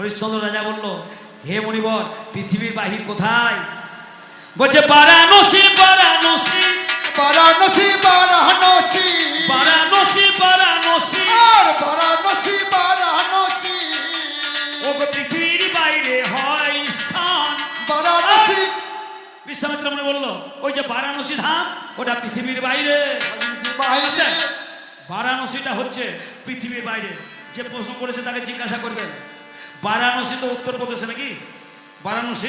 হরিশ্চন্দ্র রাজা বলল হে মণিবর পৃথিবীর বাহির কোথায়? বলছে বারাণসী বারাণসী। বারাণসী বারাণসী। বারাণসী বারাণসী। আর বারাণসী বারাণসী। ও পৃথিবীর বাইরে হয় স্থান। বারাণসী। বিশ্বামিত্র মনে বলল ওই যে বারাণসী ধাম ওটা পৃথিবীর বাইরে। বাইরে। বারাণসীটা হচ্ছে পৃথিবীর বাইরে। যে প্রশ্ন করেছে তাকে জিজ্ঞাসা করবেন। বারাণসী তো উত্তরপ্রদেশে নাকি? বারাণসী?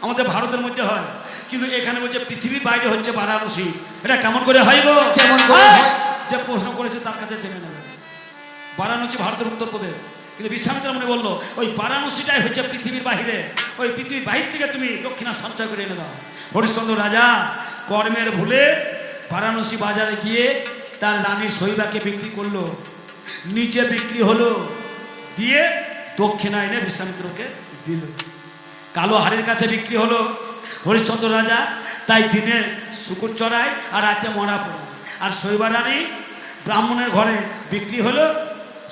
আমাদের ভারতের মধ্যে হয়। কিন্তু এখানে বলছে পৃথিবীর বাইরে হচ্ছে বারাণসী। এটা কেমন করে হয় গো? কেমন? যে প্রশ্ন করেছে তার কাছে জেনে নেবে। বারাণসী ভারতের উত্তরপ্রদেশ। কিন্তু বিশ্বামিত্র মনে বলল ওই বারাণসীটাই হচ্ছে পৃথিবীর বাহিরে। ওই পৃথিবীর বাহির থেকে তুমি দক্ষিণা সঞ্চয় করে এনে দাও। হরিশ্চন্দ্র রাজা কর্মের ভুলে বারাণসী বাজারে গিয়ে তার রানী শৈবাকে বিক্রি করল। নিচে বিক্রি হলো। দিয়ে দক্ষিণা এনে বিশ্বামিত্রকে দিল। কালো হাড়ের কাছে বিক্রি হলো হরিশ্চন্দ্র রাজা তাই দিনে শুকুর চড়ায় আর রাতে মরা পড়ে। আর শৈবা রানী ব্রাহ্মণের ঘরে বিক্রি হলো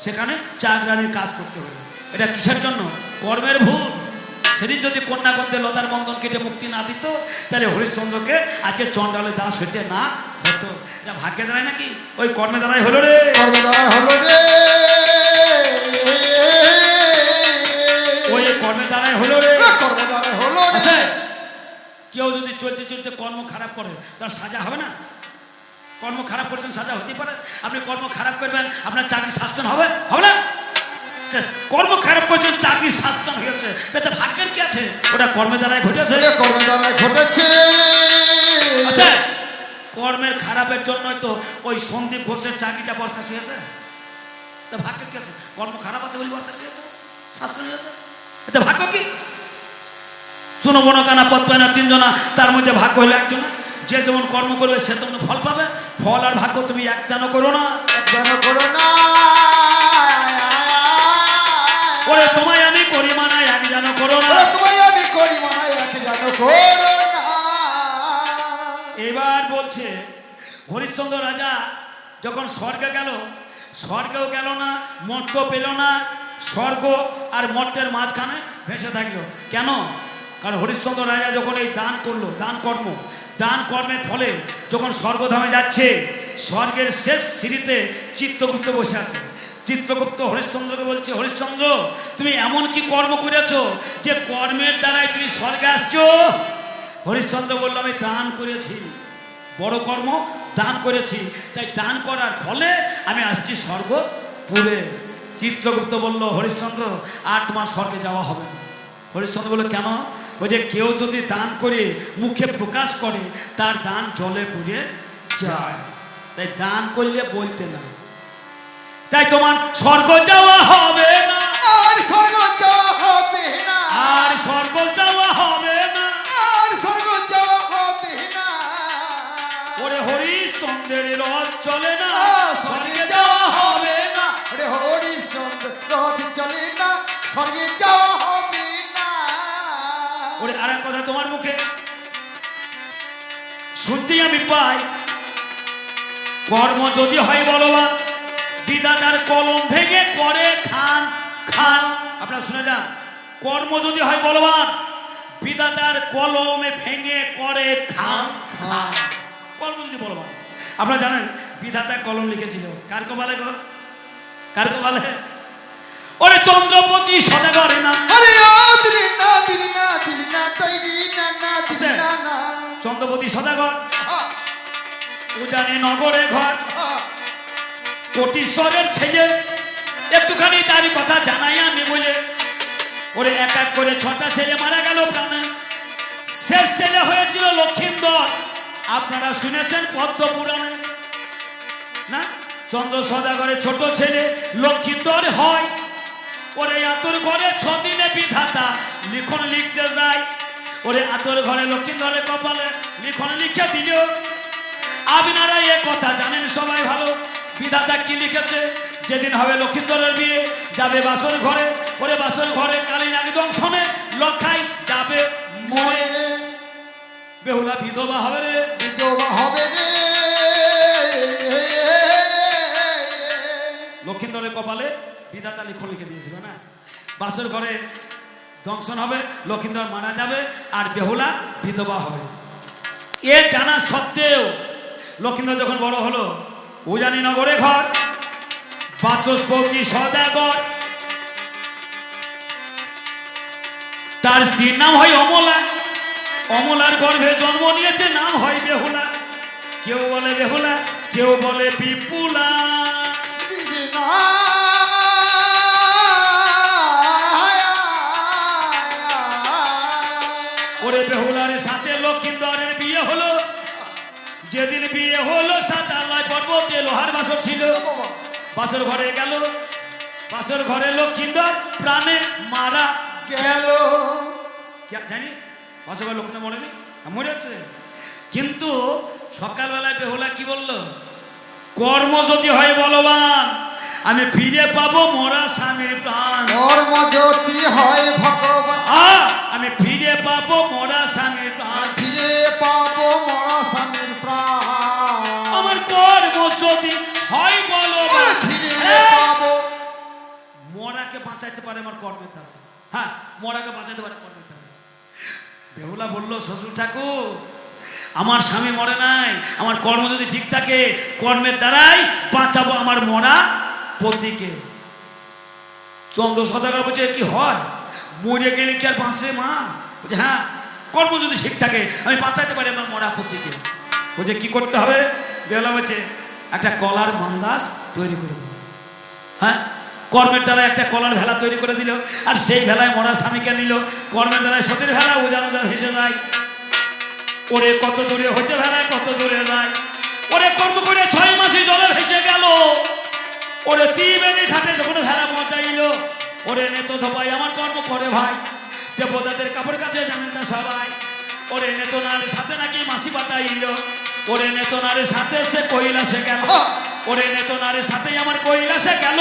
সেখানে চাকরানির কাজ করতে হলো। এটা কিসের জন্য? কর্মের ভুল। সেদিন যদি কন্যা কন্যাগন্ধে লতার বন্ধন কেটে মুক্তি না দিত তাহলে হরিশ্চন্দ্রকে আজকে চন্ডালে দাস হইতে না হতো। এটা ভাগ্যে দাঁড়ায় নাকি? ওই কর্মে দাঁড়ায় হলো রে। কর্মদার হলো রে। কেউ যদি চলতে চলতে কর্ম খারাপ করে তার সাজা হবে না? কর্ম খারাপ করছেন সাজা হতেই পারে। আপনি কর্ম খারাপ করবেন আপনার চাকরি সাসপেন্ড হবে? হবে না? কর্ম খারাপ করছেন চাকরি সাসপেন্ড হয়েছে। তাতে ভাগ্যের কি আছে? ওটা কর্মের দ্বারাই ঘটেছে। এ কর্মদার ঘটেছে। কর্মের খারাপের জন্যই তো ওই সন্দীপ ঘোষের চাকরিটা বরখাস্ত হয়েছে। তা ভাগ্য কি আছে? কর্ম খারাপ আছে বলে বরখাস্ত হয়েছে? সাসপেন্ড হয়েছে? এটা ভাগ্য কি? শুনো মনো কানা পথ পায় না তিনজনা তার মধ্যে ভাগ্য হলো একজন। যে যেমন কর্ম করবে সে তেমন ফল পাবে। ফল আর ভাগ্য তুমি এক যেন করো না। যেন করো না। ওরে তোমায় আমি করি মানে এক যেন করো না। তোমায় আমি করি মায় এক যেন করো না। এবার বলছে হরিশ্চন্দ্র রাজা যখন স্বর্গে গেল স্বর্গেও গেল না মর্ত পেল না স্বর্গ আর মর্তের মাঝখানে ভেসে থাকল। কেন? কারণ হরিশ্চন্দ্র রাজা যখন এই দান করল, দান কর্ম, দান কর্মের ফলে যখন স্বর্গধামে যাচ্ছে, স্বর্গের শেষ সিঁড়িতে চিত্তগুপ্ত বসে আছে। চিত্রগুপ্ত হরিশ্চন্দ্রকে বলছে, হরিশ্চন্দ্র, তুমি এমন কি কর্ম করেছ যে কর্মের দ্বারাই তুমি স্বর্গে আসছো? হরিশ্চন্দ্র বলল, আমি দান করেছি। বড় কর্ম, দান করেছি। তাই দান করার ফলে আমি আসছি স্বর্গ পুরে চিত্রগুপ্ত বলল, হরিশ্চন্দ্র, আর তোমার স্বর্গে যাওয়া হবে না। হরিশ্চন্দ্র বলল, কেন? ওই যে কেউ যদি দান করে মুখে প্রকাশ করে তার দান জলে পুড়ে যায়। তাই দান করলে বলতে না। তাই তোমার স্বর্গ যাওয়া হবে না। আর স্বর্গ যাওয়া হবে না। আর স্বর্গ যাওয়া হবে না। আর স্বর্গ যাওয়া হবে না। ওরে হরিশ্চন্দ্রের রথ চলে না। স্বর্গে যাওয়া হবে না। ওরে হরিশ্চন্দ্র রথ চলে না। স্বর্গে যাওয়া কথা তোমার মুখে? শুনতেই আমি পাই। কর্ম যদি হয় বলবান বিধাতার কলম ভেঙে করে খান খান। আপনারা শুনে যান। কর্ম যদি হয় বলবান বিধাতার কলমে ভেঙে করে খান খান। কর্ম যদি বলবান আপনারা জানেন, বিধাতা কলম লিখেছিল। কার কপালে গো? কার কপালে? ওরে চন্দ্রপতি সদাগরে না আরে! চন্দ্রপতি সদাগর উজানি নগরে ঘর কোটিশ্বরের ছেলে। একটুখানি তার কথা জানাই আমি বলে ওরে এক এক করে ছটা ছেলে মারা গেল প্রাণে। শেষ ছেলে হয়েছিল লক্ষিন্দর। আপনারা শুনেছেন পদ্ম পুরাণে? না? চন্দ্র সদাগরের ছোট ছেলে লক্ষিন্দর হয়। ওরে আতর ঘরে ছদিনে বিধাতা লিখন লিখতে যায়। ওরে আতর ঘরে লক্ষিন্দরের কপালে লিখন লিখে দিল আপনারা এ কথা জানেন সবাই ভালো। বিধাতা কি লিখেছে? যেদিন হবে লক্ষিন্দরের বিয়ে যাবে বাসর ঘরে। ওরে বাসর ঘরে কালীন আগে জংশনে লক্ষাই যাবে মরে। বেহুলা বিধবা হবে রে। বিধবা হবে রে। লক্ষিন্দরের কপালে বিধাতা লিখন লিখে দিয়েছিল না? বাসর ঘরে দংশন হবে, লক্ষিন্দর মারা যাবে আর বেহুলা বিধবা হবে। এ জানা সত্ত্বেও লক্ষিন্দর যখন বড় হলো, উজানি নগরে ঘর বাচস্পতি সদাগর? তার স্ত্রীর নাম হয় অমলা। অমলার গর্ভে জন্ম নিয়েছে, নাম হয় বেহুলা। কেউ বলে বেহুলা, কেউ বলে পিপুলা বেহুলার সাথে লক্ষিন্দরের বিয়ে হলো যেদিন বিয়ে হলো সাত আল্লাহ পর্বতে লোহার বাসর ছিল। বাসর ঘরে গেল। বাসর ঘরে লক্ষিন্দর প্রাণে মারা গেল। জানি? বাসর ঘরে লক্ষিন্দর মরেনি মরেছে। কিন্তু সকালবেলায় বেহুলা কি বলল? কর্ম যদি হয় বলবান আমি ফিরে পাবো মোরা স্বামীর প্রাণ। কর্ম যদি হয় ভগবান। আমি ফিরে পাবো মোরা স্বামীর প্রাণ। ফিরে পাবো মরা স্বামীর প্রাণ। আমার কর্ম যদি হয় বলো। ফিরে! পাবো। মরাকে বাঁচাইতে পারে আমার কর্মের দ্বারা। হ্যাঁ মোরাকে বাঁচাইতে পারে কর্মের দ্বারা। বেহুলা বলল শ্বশুর ঠাকুর আমার স্বামী মরে নাই। আমার কর্ম যদি ঠিক থাকে কর্মের দ্বারাই বাঁচাবো আমার মরা পতিকে চন্দ্র সদাগর বলছে, কি হয়? মরে গেলে কি আর বাঁচে মা? বলছে হ্যাঁ কর্ম যদি ঠিক থাকে, আমি বাঁচাইতে পারি আমার মরা পতিকে বলছে, কি করতে হবে? বেহুলা বলছে, একটা কলার মান্দাস তৈরি করে। হ্যাঁ কর্মের দ্বারা একটা কলার ভেলা তৈরি করে দিল, আর সেই ভেলায় মরা স্বামীকে নিল। কর্মের দ্বারা সতীর ভেলা, উজান উজান ভেসে যায়। ওরে কত দূরে হইতে ভেলায় কত দূরে যায়। ওরে কর্ম করে ছয় মাসে জলে ভেসে গেল। ওরে ত্রিবেণী ঘাটে যখন ভেলা পৌঁছাইল ওরে নেতো ধোপাই আমার কর্ম করে ভাই। দেবতাদের কাপড় কাছে জানেন না সবাই। ওরে নেতনার সাথে নাকি মাসি বাতাইল? ওরে নেতনারের সাথে সে কৈলাসে গেল? ওরে নেতনারের সাথেই আমার কৈলাসে গেল?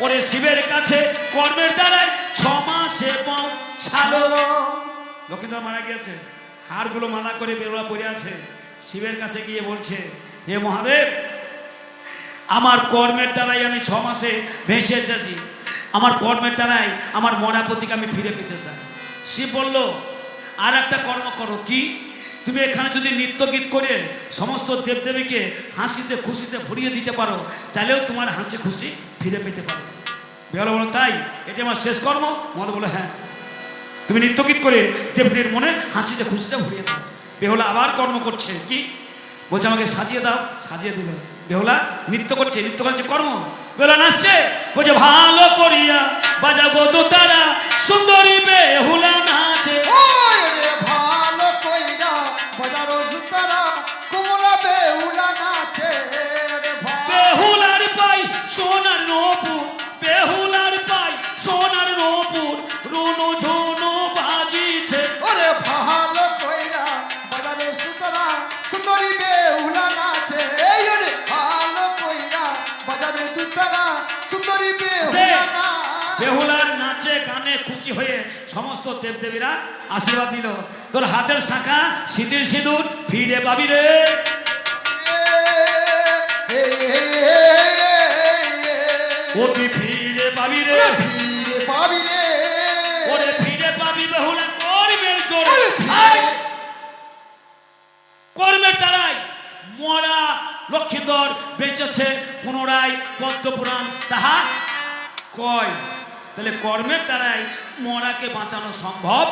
ওরে শিবের কাছে কর্মের দ্বারাই ছ মাসে পৌঁছালো লক্ষিন্দর মারা গিয়েছে। হাড়গুলো মালা করে বেরোয়া পড়ে আছে। শিবের কাছে গিয়ে বলছে হে মহাদেব আমার কর্মের দ্বারাই আমি ছ মাসে ভেসে এসেছি। আমার কর্মের দ্বারাই আমার মরা প্রতীক আমি ফিরে পেতে চাই। সে বলল, আর একটা কর্ম করো। কি? তুমি এখানে যদি নৃত্য গীত করে সমস্ত দেবদেবীকে হাসিতে খুশিতে ভরিয়ে দিতে পারো, তাহলেও তোমার হাসি খুশি ফিরে পেতে পারো। বেহলা বলো তাই? এটা আমার শেষ কর্ম? মহাদেব বলে হ্যাঁ। তুমি নৃত্যগীত করে দেবদের মনে হাসিতে খুশিতে ভরিয়ে দাও। বেহুলা আবার কর্ম করছে। কি? বলছে, আমাকে সাজিয়ে দাও। সাজিয়ে দিল বেহুলা, নৃত্য করছে নৃত্য করছে, কর্ম। বেহুলা নাচছে, বলছে, ভালো করিয়া বাজাবো দোতারা সুন্দরী বেহুলা নাচে। দেবদেবীরা আশীর্বাদ দিল। তোর হাতের শাখা সিঁদুর সিঁদুর ফিরে পাবি রে। ও তুই ফিরে পাবি রে। ফিরে পাবি রে। ওরে ফিরে পাবি বেহুলা কর্মের জোরে। কর্মের দ্বারাই মরা লক্ষ্মীধর বেঁচেছে পুনরায় পদ্মপুরাণ। তাহা কয়? তাহলে কর্মের দ্বারাই মরাকে বাঁচানো সম্ভব।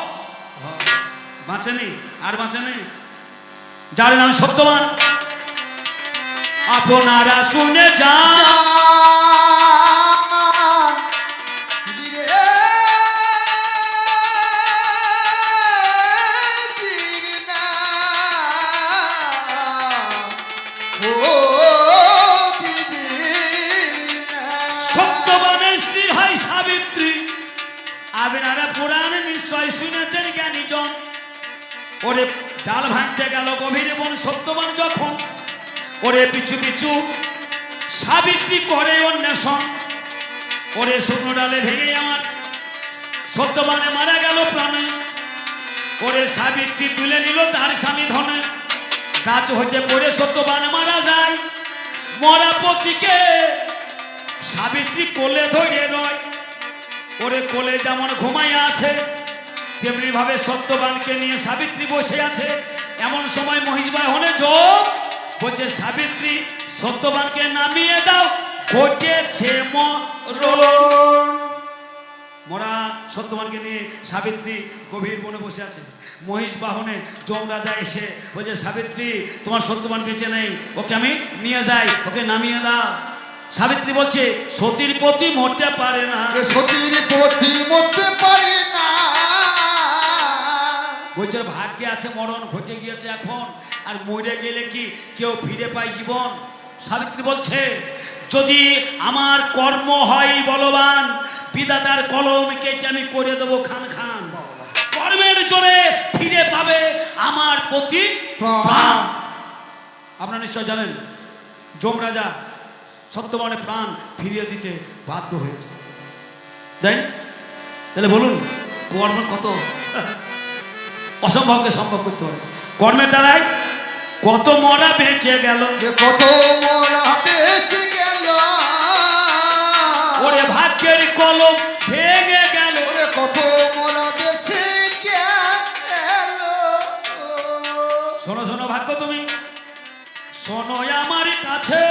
বাঁচেনি? আর বাঁচেনি? যার নাম সত্যবান। আপনারা শুনে যান। ওরে ডাল ভাঙতে গেল গভীর বন সত্যবান যখন। ওরে পিছু পিছু সাবিত্রী করে অন্বেষণ। ওরে শুকনো ডালে ভেঙে আমার সত্যবানে মারা গেল প্রাণে। ওরে সাবিত্রী তুলে নিল তার স্বামী ধনে। গাছ হইতে পড়ে সত্যবান মারা যায়। মরা পতিকে সাবিত্রী কোলে ধরে রয়। ওরে কোলে যেমন ঘুমাইয়া আছে তেমনি ভাবে সত্যবানকে নিয়ে সাবিত্রী বসে আছে, এমন সময় মহিষবাই হলে যোগ বলছে, সাবিত্রী, সত্যবানকে নামিয়ে দাও, ঘটেছে মোরা সত্যবানকে নিয়ে সাবিত্রী গভীর বনে বসে আছে। মহিষ বাহনে যম রাজা এসে বলছে, সাবিত্রী, তোমার সত্যবান বেঁচে নেই, ওকে আমি নিয়ে যাই, ওকে নামিয়ে দাও। সাবিত্রী বলছে, সতীর প্রতি মরতে পারে না। সতীর প্রতি মরতে পারে না। বলছে ভাগ্যে আছে মরণ ঘটে গিয়েছে এখন। আর মরে গেলে কি কেউ ফিরে পায় জীবন? সাবিত্রী বলছে যদি আমার কর্ম হয় বলবান বিদাতার কলম কেটে আমি করে দেবো খান খান। কর্মের জোরে ফিরে পাবে আমার প্রতি প্রাণ। আপনারা নিশ্চয় জানেন যম রাজা সত্যবানে প্রাণ ফিরিয়ে দিতে বাধ্য হয়েছে। দেন তাহলে বলুন কর্ম কত? অসম্ভবকে সম্ভব করতে হবে কর্মের দ্বারাই কত মরা বেঁচে গেল। কত মরা বেঁচে গেল। ওরে ভাগ্যের কলম ভেঙে গেল। ওরে কত মরা বেঁচে গেল। শোনো শোনো ভাগ্য তুমি। শোনো আমার কাছে।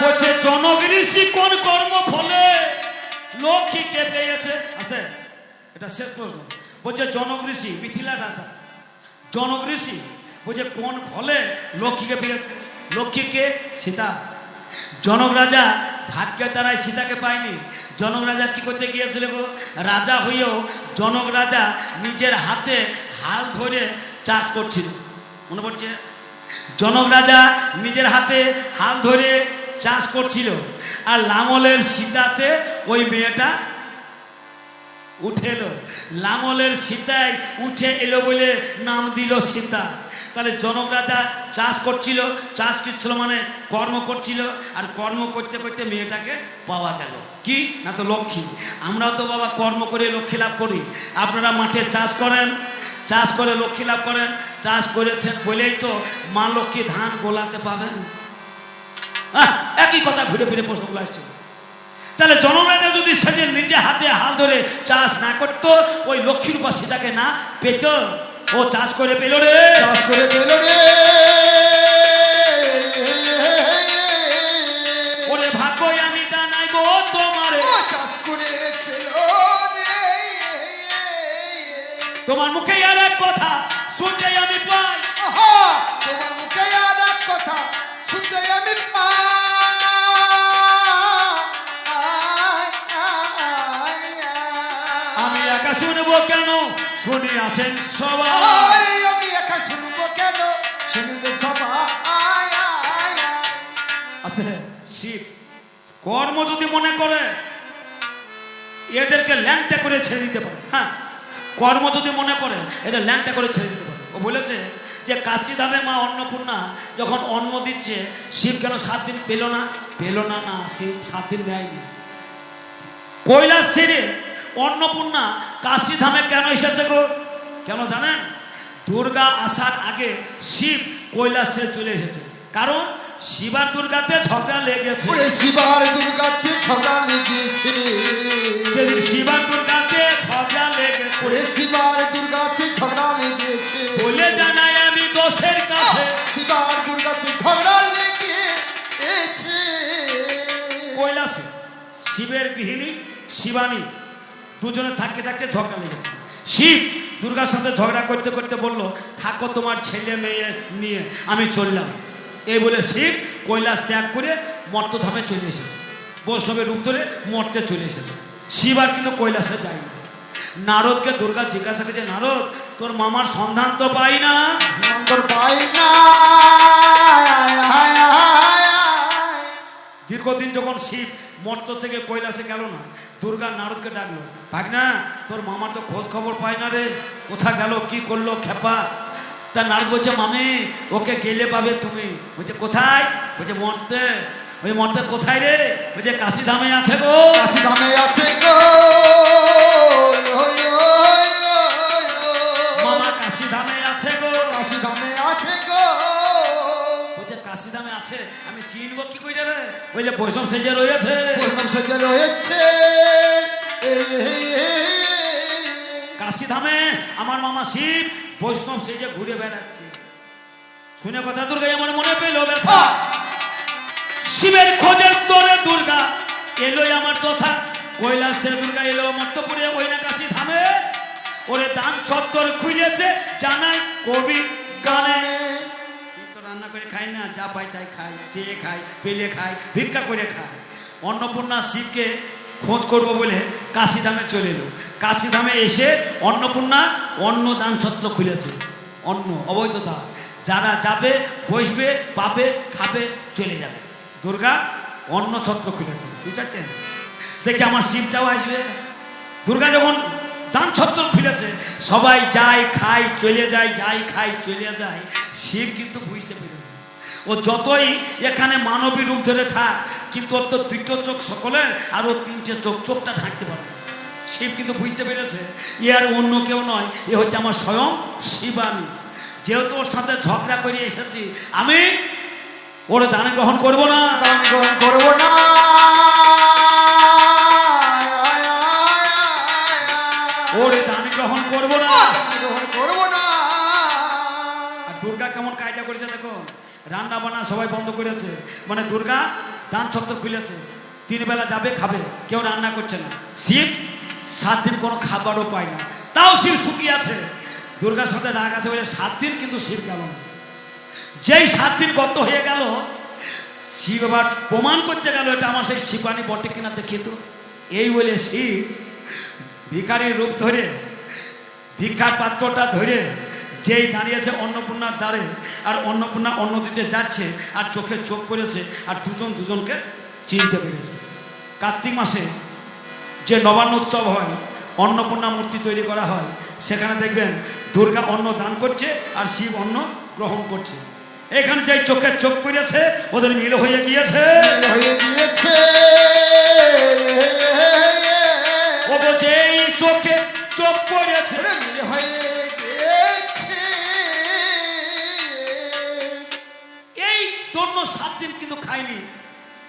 বলছে জনক ঋষি কোন কর্ম ফলে লক্ষ্মীকে পেয়েছে আস্তে এটা শেষ প্রশ্ন। বলছে জনক ঋষি মিথিলা রাজা জনক ঋষি বলছে, কোন ফলে লক্ষ্মীকে পেয়েছে লক্ষ্মীকে সীতা। জনক রাজা ভাগ্যের দ্বারাই সীতাকে পায়নি। জনক রাজা কি করতে গিয়েছিল গো? রাজা হয়েও জনক রাজা নিজের হাতে হাল ধরে চাষ করছিল। মনে পড়ছে? জনক রাজা নিজের হাতে হাল ধরে চাষ করছিল আর লাঙলের সীতাতে ওই মেয়েটা উঠে এলো। লাঙলের সীতায় উঠে এলো বলে নাম দিল সীতা। তাহলে জনক রাজা চাষ করছিল চাষ করছিল মানে কর্ম করছিল আর কর্ম করতে করতে মেয়েটাকে পাওয়া গেল। কি? না তো লক্ষ্মী। আমরাও তো বাবা কর্ম করে লক্ষ্মী লাভ করি। আপনারা মাঠে চাষ করেন চাষ করে লক্ষ্মী লাভ করেন, চাষ করেছেন বলেই তো মা লক্ষ্মী ধান গোলাতে পাবেন। একই কথা ঘুরে ফিরে প্রশ্নগুলো আসছিল তাহলে জনরাজা যদি সেদিন নিজে হাতে হাল ধরে চাষ না করতো, ওই লক্ষ্মীর উপর সেটাকে না পেত? ও চাষ করে পেল রে। চাষ করে পেল রে। তোমার মুখে আর এক কথা শুনতে আমি পাই। তোমার মুখে আর এক কথা শুনতে আমি পাই। আমি একা শুনব কেন? শুনি আছেন সবাই। আমি একা শুনব কেন? শুনবে সবাই। আয় আয় আয় আস্তে শিব কর্ম যদি মনে করে এদেরকে ল্যাংটা করে ছেড়ে দিতে পারে। হ্যাঁ কর্ম যদি মনে করে এদের ল্যাংটা করে ছেড়ে দিতে পারে ও বলেছে যে কাশি ধামে মা অন্নপূর্ণা যখন অন্ন দিচ্ছে, শিব কেন সাত দিন পেল না? পেল না না, শিব সাত দিন দেয়নি কৈলাস ছেড়ে অন্নপূর্ণা কাশি ধামে কেন এসেছে গো? কেন জানেন? দুর্গা আসার আগে শিব কৈলাস ছেড়ে চলে এসেছে। কারণ শিবার দুর্গাতে ঝগড়া লেগেছে। ওরে শিবার দুর্গাতে ছড়া লেগেছে। সেদিন শিবার দুর্গাতে ঝগড়া লেগেছে। ওরে শিবার দুর্গাতে ছড়া লেগেছে। বলে জানাই আমি দোষের কাছে। শিবার দুর্গাতে ছড়া লেগেছে। কৈলাসে শিবের গৃহিণী শিবানী দুজনে থাকতে থাকতে ঝগড়া লেগেছে। শিব দুর্গার সাথে ঝগড়া করতে করতে বলল থাকো তোমার ছেলে মেয়ে নিয়ে আমি চললাম। এই বলে শিব কৈলাস ত্যাগ করে মর্তধামে চলে এসেছে। বৈষ্ণবের রূপ ধরে মর্তে চলে এসেছে। শিব আর কিন্তু কৈলাসে যায়নি নারদকে দুর্গা জিজ্ঞাসা করেছে নারদ তোর মামার সন্ধান তো পাই না? পাই না। দীর্ঘদিন যখন শিব মর্ত থেকে কৈলাসে গেল না দুর্গা নারদকে ডাকলো ভাগ না তোর মামার তো খোঁজ খবর পায় না রে। কোথা গেল কি করল খেপা? তা নারদ বলছে মামি ওকে গেলে পাবে তুমি। বলছে কোথায়? বলছে মরতে ওই মঠটা কোথায় রে? বলছে যে কাশি ধামে আছে গো। কাশি ধামে আছে গো। মামা কাশি ধামে আছে গো। আছে গো। আছে। আমি চিনবো কি রে? সেজে রয়েছে। বৈষ্ণব সেজে রয়েছে। এই, এই, এই, কাশি ধামে আমার মামা শিব বৈষ্ণব সেজে ঘুরে বেড়াচ্ছে। শুনে কথা দুর্গা আমার মনে পেল ব্যথা। শিবের খোঁজের তোরে দুর্গা এলো আমার তথা। কৈলাসের দুর্গা এলো মত্তপুরে ওই না কাশি ধামে। ওরে দান চত্বর খুলেছে জানাই কবি গানে। রান্না করে খাই না যা পাই তাই খাই চেয়ে খাই পেলে খাই ভিক্ষা করে খাই অন্নপূর্ণা শিবকে খোঁজ করব বলে কাশিধামে চলে এলো। কাশিধামে এসে অন্নপূর্ণা অন্ন দান ছত্র খুলেছে। অন্ন, অবৈধ দান। যারা যাবে, বসবে, পাবে, খাবে, চলে যাবে। দুর্গা অন্ন ছত্র খুলেছে। বুঝতে দেখে আমার শিবটাও আসবে। দুর্গা যখন দান ছত্র খুলেছে, সবাই যায়, খায়, চলে যায় যায়, খায়, চলে যায়, শিব কিন্তু বুঝতে পেরেছে। ও যতই এখানে মানবী রূপ ধরে থাক কিন্তু ওর তো দুটো চোখ সকলের আর ওর তিনটে চোখ চোখটা ঢাকতে পারে। শিব কিন্তু বুঝতে পেরেছে এ আর অন্য কেউ নয় এ হচ্ছে আমার স্বয়ং শিবানী। যেহেতু ওর সাথে ঝগড়া করে এসেছি আমি ওর দান গ্রহণ করব না। দান গ্রহণ করব না। ওর দান গ্রহণ করব না। গ্রহণ করব না। দুর্গা কেমন কায়দা করেছে দেখো। রান্না বান্না সবাই বন্ধ করেছে। মানে দুর্গা দান ছত্র খুলেছে। তিন বেলা যাবে, খাবে। কেউ রান্না করছে না। শিব, সাত দিন কোনো খাবারও পায় না। তাও শিব শুকিয়ে আছে। দুর্গার সাথে রাগ আছে বলে সাত দিন কিন্তু শিব গেল না। যেই সাত দিন গত হয়ে গেল, শিব এবার প্রমাণ করতে গেল, এটা আমার সেই শিবানী বটে কিনা দেখি তো। এই বলে শিব ভিখারির রূপ ধরে, ভিক্ষার পাত্রটা ধরে যেই দাঁড়িয়েছে অন্নপূর্ণার দ্বারে আর অন্নপূর্ণা অন্ন দিতে যাচ্ছে আর চোখে চোখ পড়েছে আর দুজন দুজনকে চিনতে পেরেছে। কার্তিক মাসে যে নবান্ন উৎসব হয় অন্নপূর্ণা মূর্তি তৈরি করা হয় সেখানে দেখবেন দুর্গা অন্ন দান করছে আর শিব অন্ন গ্রহণ করছে। এখানে যে চোখের চোখ পড়েছে ওদের মিল হয়ে গিয়েছে। হয়ে গিয়েছে। ও বলছে চোখে চোখ পড়েছে হয়ে জন্য সাত দিন কিন্তু খায়নি,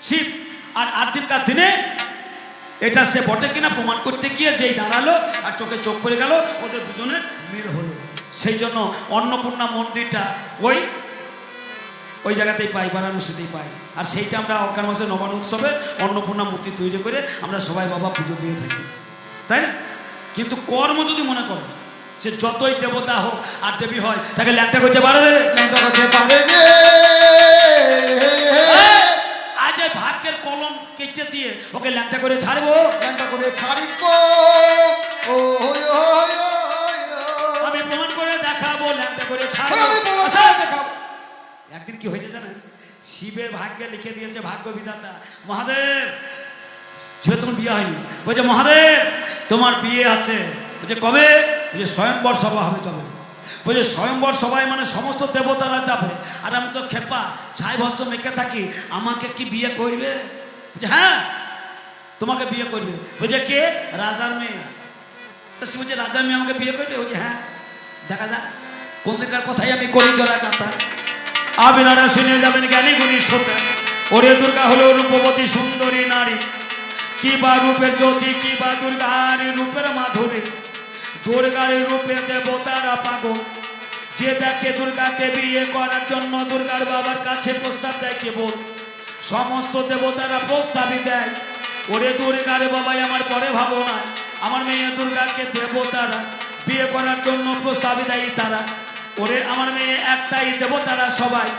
শিব। আর আট দিনকার দিনে? এটা সে বটে কিনা প্রমাণ করতে গিয়ে যেই দাঁড়াল আর চোখে চোখ পড়ে গেল, ওদের দুজনের মিল হলো। সেই জন্য অন্নপূর্ণা মন্দিরটা ওই ওই জায়গাতেই পাই বারাণসীতেই পাই আর সেইটা আমরা অজ্ঞান মাসে নবান্ন উৎসবে অন্নপূর্ণা মূর্তি তৈরি করে আমরা সবাই বাবা পুজো দিয়ে থাকি। তাই না? কিন্তু কর্ম যদি মনে করো যে যতই দেবতা হোক আর দেবী হয়, তাকে ল্যাংটা করতে পারবে ল্যাংটা করতে আজ এই ভাগ্যের কলম কেটে দিয়ে ওকে ল্যাংটা করে ছাড়বো। ল্যাংটা করে ছাড়িব। ও। আমি প্রমাণ করে দেখাবো ল্যাংটা করে ছাড়বো। করে দেখাবো। একদিন কি হয়েছে জানেন? শিবের ভাগ্যে লিখে দিয়েছে ভাগ্য বিধাতা মহাদেব ছেলে তখন বিয়ে হয়নি। বলছে মহাদেব তোমার বিয়ে আছে। বলছে কবে? বলছে স্বয়ংবর সভা হবে তবে। বলছে স্বয়ংবর সভায় মানে সমস্ত দেবতারা যাবে। আর আমি তো খেপা, ছাই ভস্য মেখে থাকি, আমাকে কি বিয়ে করবে? হ্যাঁ তোমাকে বিয়ে করবে। বলছে, কে? রাজার মেয়ে। সে বলছে, রাজার মেয়ে আমাকে বিয়ে করবে? বলছে হ্যাঁ দেখা যাক, কোন দিনকার কথাই আমি করি জোড়া কাটা আপনারা শুনে যাবেন জ্ঞানী গুণী শ্রোতা, ওরে দুর্গা হলো রূপবতী সুন্দরী নারী। কি বা রূপের জ্যোতি, কি বা দুর্গার রূপের মাধুরী। দুর্গার রূপে দেবতারা পাগল। যে দেখে দুর্গাকে বিয়ে করার জন্য দুর্গার বাবার কাছে প্রস্তাব দেয় কেবল। সমস্ত দেবতারা প্রস্তাবই দেয়, ওরে দুর্গার বাবাই আমার পরে ভাবো না আমার মেয়ে দুর্গাকে দেবতারা বিয়ে করার জন্য প্রস্তাবই দেয় তারা। ওরে আমার মেয়ে একটাই দেবতারা সবাই।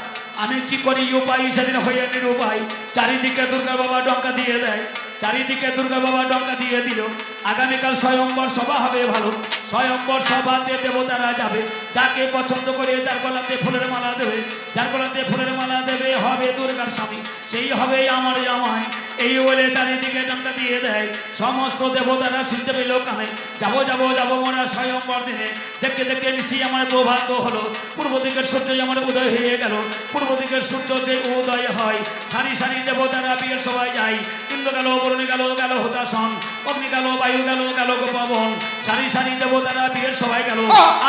আমি কি করি উপায় সেদিন হয়ে নিরুপায়। চারিদিকে দুর্গা বাবা ডঙ্কা দিয়ে দেয়। চারিদিকে দুর্গা বাবা ডঙ্কা দিয়ে দিল। আগামীকাল স্বয়ম্বর সভা হবে ভালো। স্বয়ম্বর সভাতে দেবতারা যাবে। যাকে পছন্দ করে যার গলাতে ফুলের মালা দেবে, যার গলাতে ফুলের মালা দেবে হবে দুর্গার স্বামী। সেই হবে আমার জামাই। এই বলে চারিদিকে ডান্তা দিয়ে দেয়। সমস্ত দেবতারা শুনতে পেল কানে। যাব যাব যাব মোরা স্বয়ংবর দিনে দেখতে দেখতে নিশি আমার প্রভাত হলো। পূর্ব দিকের সূর্য আমার উদয় হয়ে গেল। পূর্ব দিকের সূর্য যে উদয় হয় সারি সারি দেবতারা বিয়ের সবাই যায়। ইন্দ্র গেল বরুণী গেল গেল হতাশন। অগ্নি গেল বায়ু গেল গেল গোপাবন। সারি সারি দেবতারা বিয়ের সবাই গেল।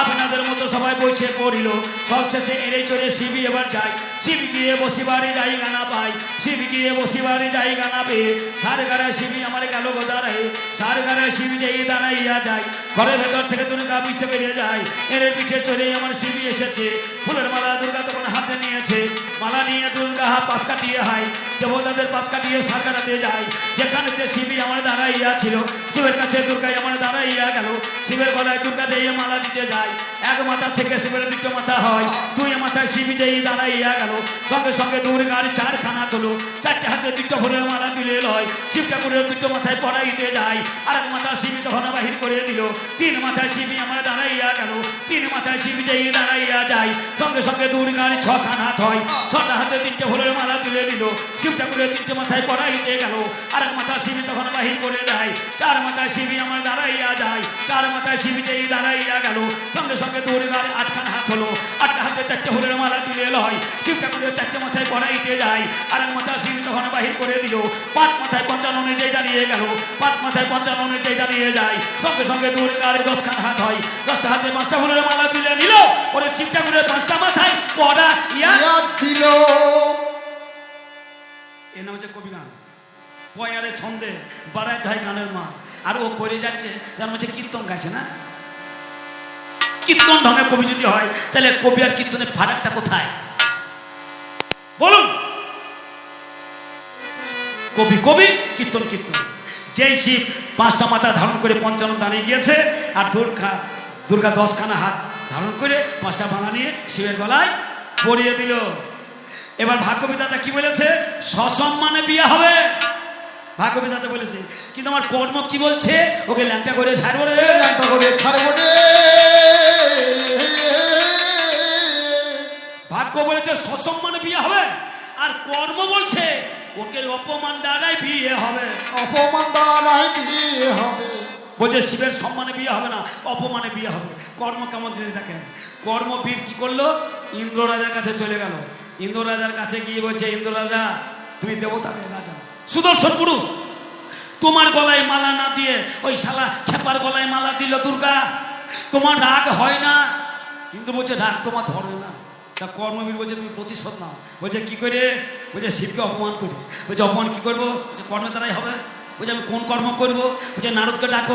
আপনাদের মতো সবাই বসে পড়িল। সব শেষে এড়ে চলে শিবি এবার যায়। শিব গিয়ে বসিবারে যাই গানা পাই শিব গিয়ে বসিবারে যাই গানা পেয়ে সার গাড়ায় শিবি আমার গেল গো দাঁড়ায় সার গাড়ায় শিবি যেই দাঁড়াইয়া যায়। ঘরের ভেতর থেকে দুর্গা বুঝতে পেরিয়ে যায় এর পিঠে চলে আমার শিবি এসেছে। ফুলের মালা দুর্গা তখন হাতে নিয়েছে। মালা নিয়ে দুর্গা হা পাশ কাটিয়ে হাই দেবতাদের পাশ কাটিয়ে সার গাড়াতে যায়। যেখানে যে শিবি আমার দাঁড়াইয়া ছিল, শিবের কাছে দুর্গাই আমার দাঁড়াইয়া গেল। শিবের গলায় দুর্গা দিয়ে মালা দিতে যায়। এক মাথা থেকে শিবের দুটো মাথা হয়। দুই মাথায় শিবি যেই দাঁড়াইয়া গেল। সঙ্গে সঙ্গে দুর্গার চারখানা তোলো। চারটে হাতে দুটো ভোরের মালা দিলে লয় শিব ঠাকুরের দুটো মাথায় পড়াইতে যায়। আর এক মাথা শিবি তখন বাহির করে দিল। তিন মাথায় শিবি আমার দাঁড়াইয়া গেল। তিন মাথায় শিবি যেই দাঁড়াইয়া যায়। সঙ্গে সঙ্গে দুর্গার ছখানা হাত হয় ছটা হাতে তিনটে ভোরের মালা তুলে দিল। শিব ঠাকুরের তিনটে মাথায় পড়াইতে গেল। আর এক মাথা শিবি তখন বাহির করে দেয়। চার মাথায় শিবি আমার দাঁড়াইয়া যায়। চার মাথায় শিবি যেই দাঁড়াইয়া গেল। সঙ্গে সঙ্গে দুর্গার আটখানা হাত হলো। আটটা হাতে চারটে ভোরের মালা তুলে লয় শিব ঠাকুরের চারটে মাথায় পড়াইতে যায়। আর এক মাথা শিবি তখন বাহির করে দিল। পাঁচ মাথায় পঞ্চাননে যেই দাঁড়িয়ে গেল। পাঁচ মাথায় পঞ্চাননে যেই দাঁড়িয়ে যায়। সঙ্গে সঙ্গে দুর্গার দশখানা হাত হয়। দশটা হাতে পাঁচটা ভোরের মালা তুলে নিল। ওরে শিব ঠাকুরের পাঁচটা মাথায় পড়া ইয়া দিল। এর নাম হচ্ছে কবি গান। পয়ারে ছন্দে বাড়ায় ধাই গানের মা। আর ও করে যাচ্ছে যার হচ্ছে কীর্তন গাইছে না? কীর্তন ঢঙে কবি যদি হয়, তাহলে কবি আর কীর্তনের ফারাকটা কোথায়? বলুন। কবি কবি, কীর্তন কীর্তন। যেই শিব পাঁচটা মাথা ধারণ করে পঞ্চান্ন দাঁড়িয়ে গিয়েছে, আর দুর্গা দুর্গা দশখানা হাত ধারণ করে পাঁচটা বানা নিয়ে শিবের গলায় পরিয়ে দিল। এবার ভাগ্যবিদাতা কি বলেছে? সসম্মানে বিয়ে হবে। ভাগ্যবিদাতা বলেছে, কিন্তু আমার কর্ম কি বলছে? ওকে ল্যাংটা করে ছাড়বো রে, ল্যাংটা করে ছাড়বো রে। ভাগ্য বলেছে সসম্মানে বিয়ে হবে আর কর্ম বলছে ওকে অপমান দ্বারাই বিয়ে হবে। অপমান দ্বারাই বিয়ে হবে। বলছে শিবের সম্মানে বিয়ে হবে না অপমানে বিয়ে হবে। কর্ম কেমন জিনিস দেখেন কর্মবীর কি করল? ইন্দ্র রাজার কাছে চলে গেল। ইন্দ্র রাজার কাছে গিয়ে বলছে ইন্দ্র রাজা তুমি দেবতাদের রাজা সুদর্শন পুরুষ তোমার গলায় মালা না দিয়ে ওই শালা খেপার গলায় মালা দিল দুর্গা তোমার রাগ হয় না? ইন্দ্র বলছে রাগ তোমার ধরে না। তা কর্মবীর বলছে, তুমি প্রতিশোধ নাও। বলছে, কী করে? বলছে, শিবকে অপমান করি। বলছে, অপমান কি করব? বলছে কর্মের দ্বারাই হবে। বলছে, আমি কোন কর্ম করব? বলছে, নারদকে ডাকো।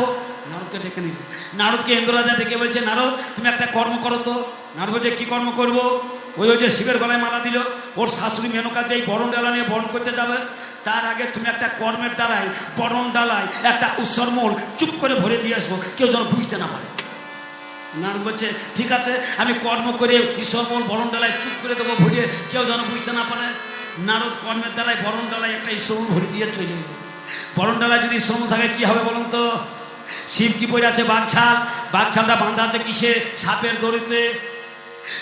নারদকে ডেকে নিল। নারদকে ইন্দ্ররাজা ডেকে বলছে, নারদ, তুমি একটা কর্ম করো তো। নারদ বলছে, কী কর্ম করব? ওই ওই যে শিবের গলায় মালা দিল। ওর শাশুড়ি মেনকা যেই বরণ ডালা নিয়ে বরণ করতে যাবে, তার আগে তুমি একটা কর্মের দ্বারাই বরণ ডালায় একটা উৎসর্মল চুপ করে ভরে দিয়ে আসব। কেউ যেন বুঝতে না পারে। নারদ বলছে, ঠিক আছে, আমি কর্ম করে ঈশ্বরমল বরণ ডালায় চুপ করে দেবো ভরিয়ে। কেউ যেন বুঝতে না পারে, নারদ কর্মের দ্বারায় বরণ ডালায় একটা ঈশ্বরমল ভরে দিয়ে চলে বরণ ডালায় যদি ঈশ্বরমল থাকে, কী হবে বলুন তো? শিব কি পড়ে আছে? বাঘছাল বাঘছালটা বাঁধা আছে কিসে? সাপের দড়িতে।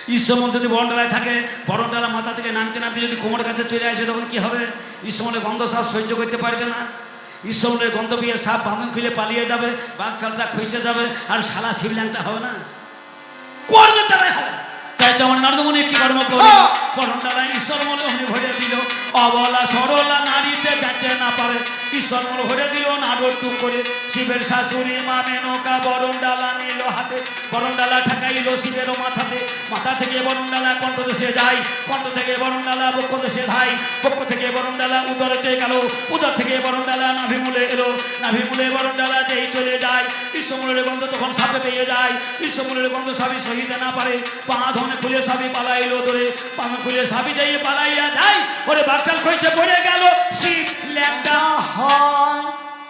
ঈশ্বরমল যদি বরণডালায় থাকে, বরণ বরণডালা মাথা থেকে নামতে নামতে যদি কোমরের কাছে চলে আসে, তখন কি হবে? ঈশ্বরমলের গন্ধ সাপ সহ্য করতে পারবে না। ঈশ্বরমলের গন্ধ পেয়ে সাপ বাঁধন খুলে পালিয়ে যাবে বাঘ চালটা খুঁজে যাবে আর সালা শিবল্যাংটা হবে না। করবে তারাই হবে। তাই তো আমার নর্দমণি কি কর্ম করে হ্যাঁ। ঈশ্বরমল অগ্নি ভরে দিল। অবলা সরলা নারীতে যাতে না পারে। ঈশ্বরমল ভরে দিল নাড়র টুক করে। শিবের শাশুড়ি মা মেনকা বরণডালা নিল হাতে। বরণডালা ঠেকাইল শিবেরও মাথাতে। মাথা থেকে বরণডালা কণ্ঠ দেশে যায়। কণ্ঠ থেকে বরণডালা বক্ষ দেশে ধাই বক্ষ থেকে বরণডালা উদরতে গেল। উদর থেকে বরণডালা নাভিমূলে এলো। নাভিমূলে বরণডালা যেই চলে যায়। ঈশ্বরমূলের গন্ধ তখন সাপে পেয়ে যায়। ঈশ্বরমূলের গন্ধ সাবি সহিতে না পারে। পা ধনে খুলে সাবি পালাইলো ধরে পা খুলে সাবি যাইয়ে পালাইয়া যায়, ওরে বাচ্চাল খইছে পড়ে গেল শিব ল্যাংটা হয়।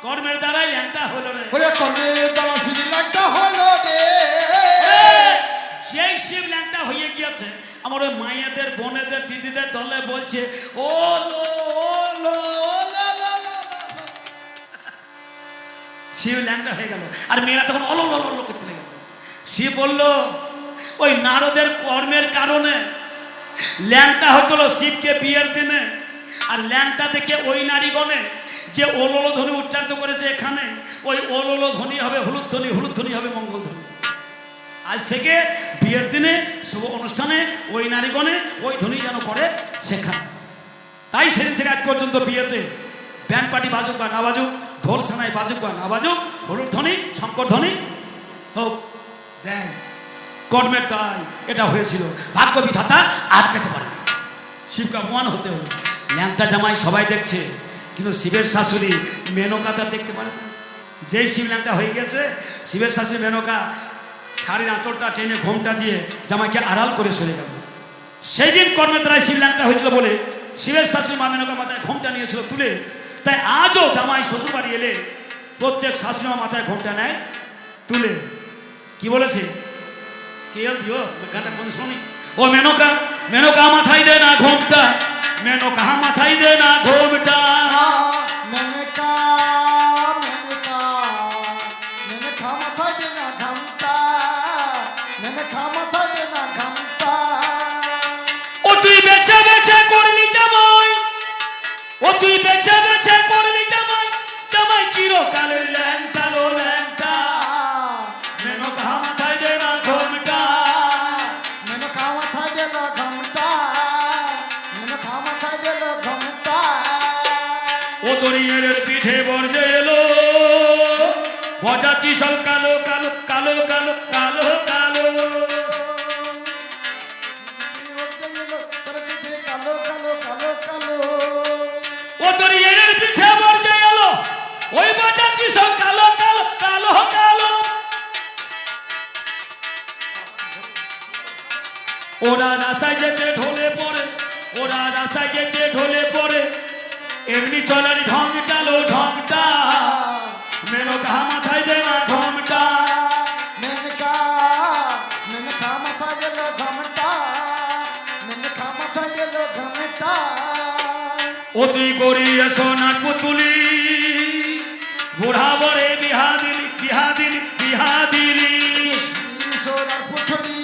কর্মের দ্বারাই ল্যাংটা হলো রে। ওরে কর্মের দ্বারা শিবি ল্যাংটা হলো রে। সেই শিব ল্যাংটা হয়ে গিয়েছে। আমার ওই মায়েদের বোনেদের দিদিদের দলে বলছে ও লো ও লো। শিব ল্যাংটা হয়ে গেল। আর মেয়েরা তখন অলো লো লো করতে লেগেছে শিব বলল ওই নারদের কর্মের কারণে ল্যাংটা হতো শিবকে বিয়ের দিনে। আর ল্যাংটা দেখে ওই নারীগণে যে ওলোলো ধ্বনি উচ্চারিত করেছে এখানে, ওই ওলোলো ধ্বনি হবে হলুদ ধ্বনি হলুদ ধ্বনি হবে মঙ্গল ধ্বনি। আজ থেকে বিয়ের দিনে, শুভ অনুষ্ঠানে ওই নারীগণে ওই ধ্বনি যেন করে শেখান তাই সেদিন থেকে আজ পর্যন্ত বিয়েতে ব্যান্ড পার্টি বাজুক বা না বাজুক, ঢোল সানাই বাজুক বা না বাজুক, হলুদ ধ্বনি, শঙ্কর ধ্বনি, হোক, দেন, কর্মের তাই এটা হয়েছিল। ভাগ্য বিধাতা আটকাতে পারে শিবকা মহান হতে হলো। ল্যাংটা জামাই সবাই দেখছে, কিন্তু শিবের শাশুড়ি মেনকা তার দেখতে পারে না। যেই শিব ল্যাংটা হয়ে গেছে, শিবের শাশুড়ি মেনকা শাড়ির আঁচলটা টেনে ঘোমটা দিয়ে জামাইকে আড়াল করে সরে গেল। সেই দিন দ্বারাই শিব ল্যাংটা হয়েছিল বলে শিবের শাশুড়ি মা মেনকা মাথায় ঘোমটা নিয়েছিল তুলে। তাই আজও জামাই শ্বশুর বাড়ি এলে প্রত্যেক শাশুড়ি মা মাথায় ঘোমটা নেয়, তুলে। কি বলেছে? স্কেল দিও গানটা কোন শুনি ও মেনকা মেনকা মাথায় দেয় না ঘোমটা। मैंने कहा मथाई देना घोमटा मैंने कहा मैंने कहा मैंने कहा मथाई देना घमटा मैंने कहा मथाई देना घमटा ও তুই বেচে বেচে করলি জামাই ও তুই বেচে বেচে করলি জামাই জামাই চিরকালের ল্যাংটা জুনিয়রের পিঠে বর্ষে এলো। বজাতি সরকার চলার ঢংটা লো ঢংটা মেনকা মাথায় দে না ঘমটা মেনকা মেনকা মাথায় গেল ঘামটা মেনকা গেল ঘামটা তুই করিয়ে সোনার পুতুলি। বুড়া বরে বিহা দিলি বিহা দিলি বিহা দিলি। সোনার পুঠুলি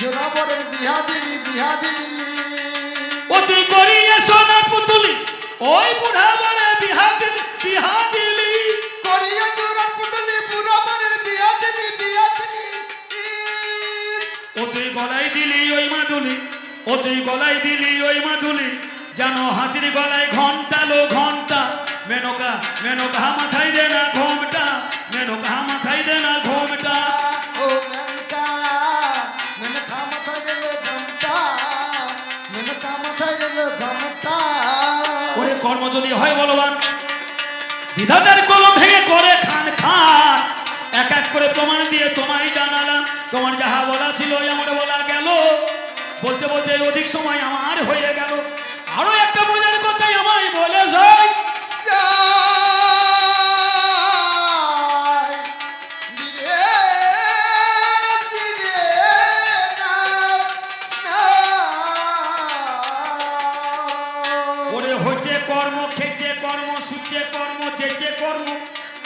জোড়াবরের বিহা দিলি বিহা দিলি। ওই বুড়া বিহা দিলি বিহা দিলি করিয়া পুটুলি বুড়াবরের বিহা দিলি বিহা দিলি ও তুই গলায় দিলি ওই মাদুলি ও তুই গলায় দিলি ওই মাদুলি। যেন হাতির গলায় ঘণ্টা লো ঘণ্টা। মেনকা মেনকা মাথায় দে না ঘোমটা মেনকা মাথায় দে না ঘোমটা। ওরে কর্ম যদি হয় বলবান। বিধাতার কলম ভেঙে করে খান খান। এক এক করে প্রমাণ দিয়ে তোমায় জানালাম। তোমার যাহা বলা ছিল আমার বলা গেল। বলতে বলতে অধিক সময় আমার হয়ে গেল। আরও যেতে কর্ম,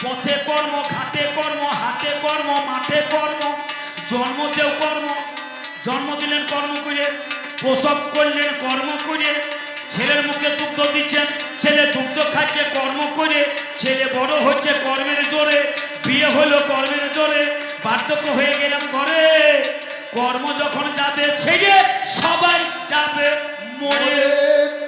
পথে কর্ম, ঘাটে কর্ম হাতে কর্ম, মাঠে কর্ম জন্মতেও কর্ম, জন্ম দিলেন কর্ম করে, প্রসব করলেন কর্ম করে, ছেলের মুখে দুগ্ধ দিচ্ছেন, ছেলে দুগ্ধ খাচ্ছে কর্ম করে, ছেলে বড় হচ্ছে কর্মের জোরে, বিয়ে হলো কর্মের জোরে, বার্ধক্য হয়ে গেলাম ঘরে, কর্ম যখন যাবে ছেড়ে সবাই যাবে মরে।